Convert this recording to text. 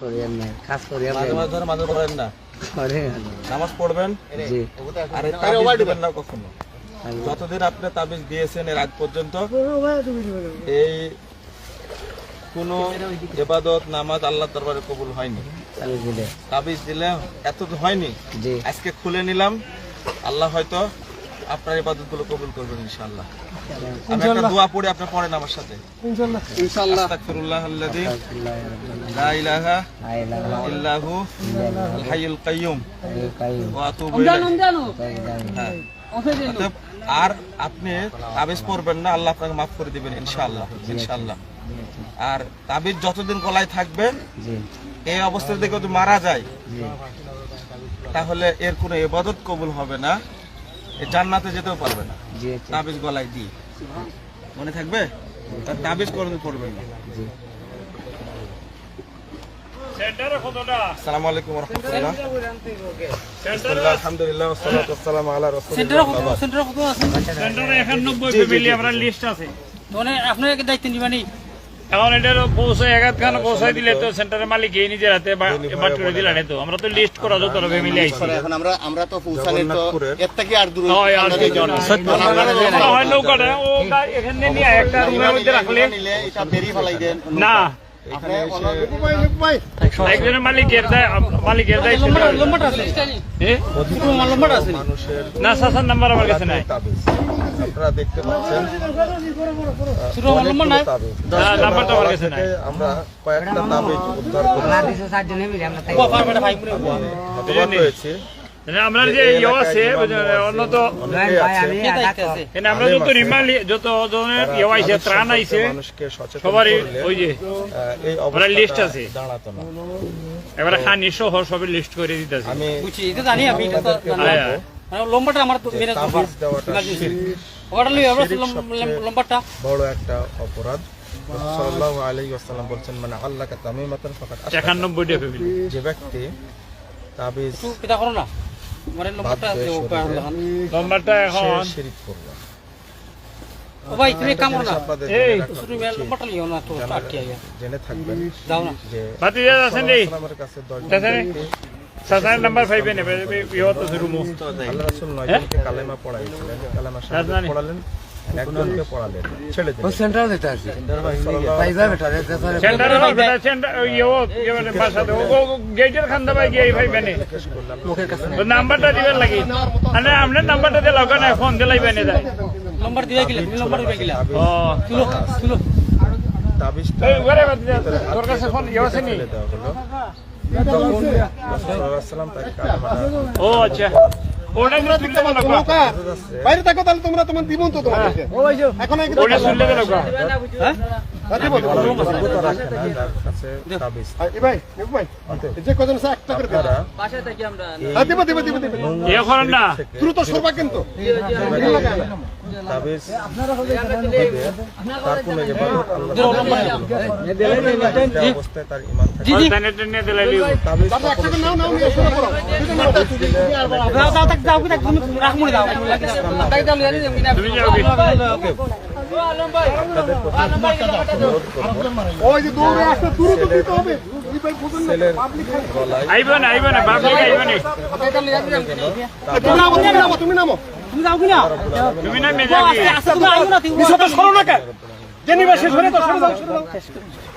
করিয়েন না কাজ করিয়েন মাঝে মাঝে ধরে মাঝে পড়েন না। নামাজ পড়বেন? আর তাবিজ দিবেন না কখনো। যতদিন আপনি তাবিজ দিয়েছেন এর আগ পর্যন্ত এই কোনো ইবাদত নামাজ আল্লাহ দরবারে কবুল হয়নি। তাবিজ দিলে। এত তো হয়নি। আজকে খুলে নিলাম। আল্লাহ হয়তো আপনার ইবাদতগুলো কবুল করবেন ইনশাআল্লাহ। আমি একটা দোয়া পড়ে আপনি পড়েন আমার সাথে। ইনশাআল্লাহ। ইনশাআল্লাহ। আস্তাগফিরুল্লাহ আল্লাযী লা ইলাহা ইল্লাহু আল হাইয়ুল কাইয়্যুম। ওয়া আতুবু ইলাইহি। হ্যাঁ। আর আপনি তাবিজ পড়বেন না আল্লাহ আপনাকে মাফ করে দিবেন ইনশাআল্লাহ ইনশাআল্লাহ। আর তাবিজ যতদিন গলায় থাকবে এই অবস্থা থেকে যদি মারা যায় তাহলে এর কোনো ইবাদত কবুল হবে না। জান্নাতে যেতেও পারবে না। জি তাবিজ গলায় দিয়ে মনে থাকবে? তার তাবিজ করবে করবেন না। আসসালামু আলাইকুম ওয়া আলহামদুলিল্লাহ ওয়া সালাতু আলা রাসূলিল্লাহ। আম্মা বাদ। সেন্টারে ফ্যামিলি। লিস্ট আছে। মানে আপনার দায়িত্ব নিবানি। এখন এটার পৌঁছায় এগাত খান পৌঁছায় দিলে তো সেন্টারের মালিক এই নিজের হাতে বা- উনি বাট করে দিলেন তো। আমরা তো লিস্ট করা যত ফ্যামিলি আইছি এখন আমরা আমরা তো পৌঁছালে তো এর থেকে আর দূরে হয়, আর নৌকাটা ও এখানে নিয়ে একটা রুমের মধ্যে রাখলে। এটা দেরি ফলাই দেন। না। একজনের মালিকের মালিকের দায়িত্ব লম্বাটা আছে। এ? লম্বাটা আছে মানুষের না সাসার নাম্বার আমার কাছে নাই। আপনারা দেখতে পাচ্ছেন আমার কাছে নাই। থেকে আমরা কয়েকটা তাবিজ উদ্ধার করেছি। আমরা যে ইয়ে আছে অন্য তো অনেকেই ভাই আছে আমি দায়িত্ব আছে এখানে আমরা যত রিমালি যত জনের ইয়ে আইছে ত্রাণ আইছে সবারই ওই যে আহ, লিস্ট আছে। দাঁড়াতো না এবারে খানি সবই লিস্ট করে দিতেছে এটা জানি আমি এটা তো জানি। লম্বাটা আমার মেরে তাবিজ দেওয়াটা শিরক। ওটা লই আমরা শিরিক সবচেয়ে লম্বাটা বড় একটা অপরাধ সাল্লাল্লাহু আলাইহি ওয়াসাল্লাম বলছেন মানে আল্লাহকে তামিমাতান ফাকাত আশরাকা। একানব্বইটা ফ্যামিলি যে ব্যক্তি তাবিজ এটা করো না নম্বরটা এখন। শিরিক করবে ও ভাই তুমি কাম না। এই, তুমি উচিত। লিও না তো আটকে আইয়া জেনে থাকবেন যাও না। যে ভাতিজা আছেন রে আমার কাছে দশজন দেখেন। ব্যক্তি সাসার নাম্বার ফাইভে নেবে ইহত রুমু আল্লাহ রাসূল নয়জনকে কালেমা পড়াইছিলেন। কালেমা পড়ালেন। একজনকে পড়ালেন ছেড়ে দিলেন সেন্টার দিতে আসি। সাল্লাল্লাহু ভাই ভাই বেটা রে সেন্টারে হবে সেন্টার ইয়ে ইয়ে মানে বাসাতে। ও গেটের খান্দা ভাই গিয়ে ফাইভে নে মুখের কাছে নাম্বারটা দিবেন লাগি। মানে আপনার নাম্বারটা দিলে ওখানে ফোন যায়। দিবে গেলে দিবে গেলে তাবিজটা এই ঘরে তোর কাছে ফোন ইয়ে আছে নি? ও আচ্ছা। বাইরে থাকো তাহলে তোমরা তোমার দিব তো তোমাদেরকে এখন হ্যাঁ ইয়ে দ্রুত সরবা কিন্তু কি তুমি নামো তুমি যাও কি তুমি না মেজাকি আচ্ছা তুমি আইও না তুমি সরো না কেন যে শেষ হলে তো সরে যাও সরে যাও